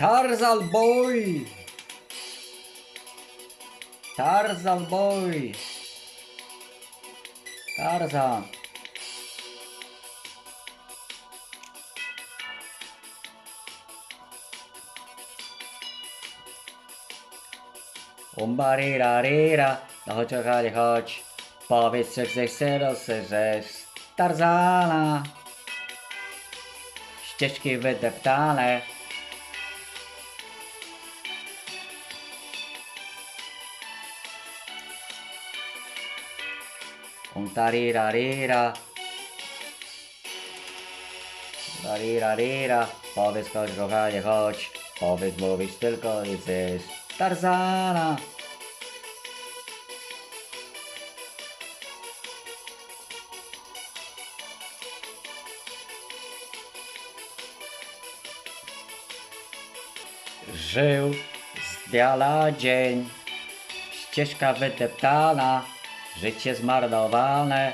Tarzan boy! Tarzan boy! Tarzan! Umbarirarira, no chodź, chodź, chodź. Powiedz, że chcesz, chcesz, Tarzana. Ścieżki wydeptane. Un tarirarira. Tarirarira. Powiedz, chodź, kochanie, chodź. Powiedz, mówić tylko i chcesz. Tarzana. Żył z dnia dzień, ścieżka wydeptana, życie zmarnowane.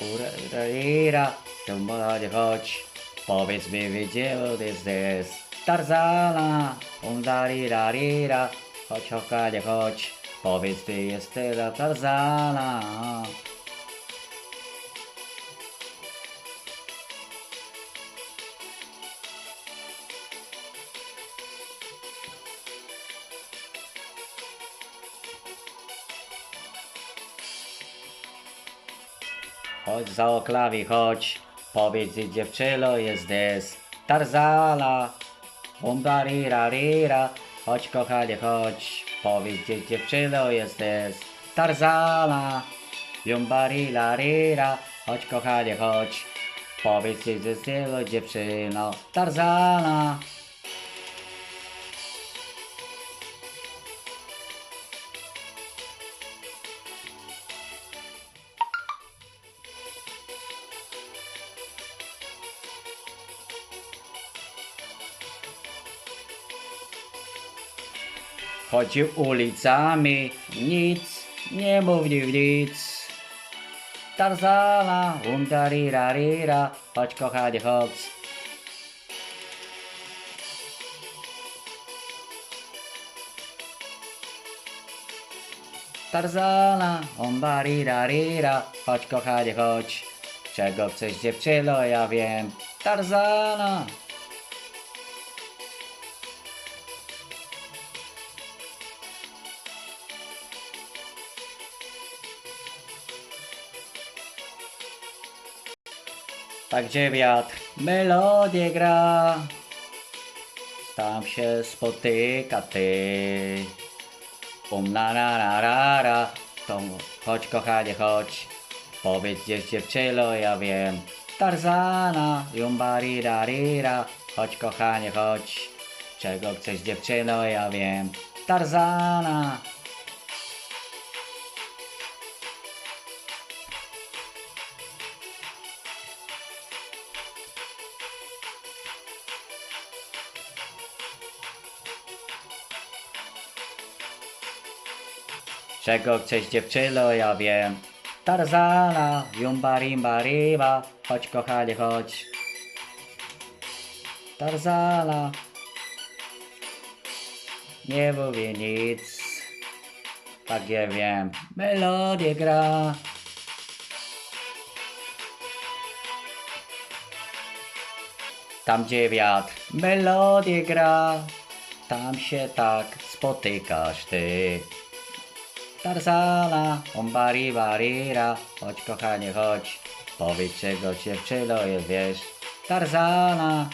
Ura, to młody chodź, powiedz mi, widział jesteś Tarzana, undarirarira, chodź, chodź, chodź, powiedz, ty jesteś Tarzana. Chodź za oklawi, chodź. Powiedz dziewczyno jesteś. Tarzana. Umbarirarira. Chodź kochanie, chodź. Powiedz dziewczyno jesteś. Tarzana. Jumbarirarira. Chodź kochanie, chodź. Powiedz dziewczyno, dziewczyno. Tarzana. Chodził ulicami, nic, nie mówił nic. Tarzana, undarirarira, chodź kochanie, chodź. Tarzana, umbarirarira, chodź kochanie, chodź. Czego chcesz dziewczyno, ja wiem. Tarzana. Tak gdzie wiatr melodię gra, tam się spotyka ty. Um na na na ra, ra. To chodź kochanie, chodź. Powiedz gdzie dziewczyno, ja wiem. Tarzana, jumbarira rira. Chodź kochanie, chodź. Czego chcesz dziewczyno, ja wiem. Tarzana. Czego chcesz dziewczyno, ja wiem. Tarzana, jumba rimba riba, chodź kochanie, chodź. Tarzana, nie mówię nic. Tak ja wiem, melodię gra. Tam gdzie wiatr melodię gra, tam się tak spotykasz ty. Tarzana, ombari barira, chodź kochanie, chodź. Powiedz czego dziewczyno jest, wiesz. Tarzana.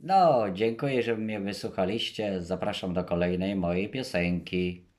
No, dziękuję, że mnie wysłuchaliście. Zapraszam do kolejnej mojej piosenki.